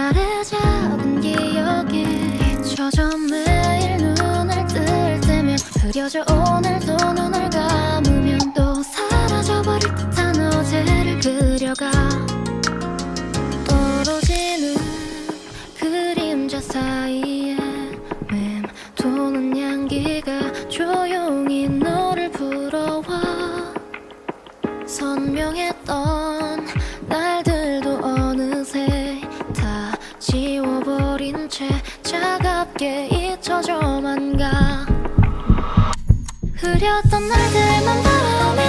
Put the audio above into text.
나의 작은 기억에 젖어 매일 눈을 뜰 때면 흐려져 오늘도 눈을 감으면 또 사라져버릴 듯한 어제를 그려가 떨어지는 그림자 사이에 맴도는 향기가 조용히 너를 불러와 선명했던 버린 채 차갑게 잊혀져만 가. 흐렸던 날들만 바라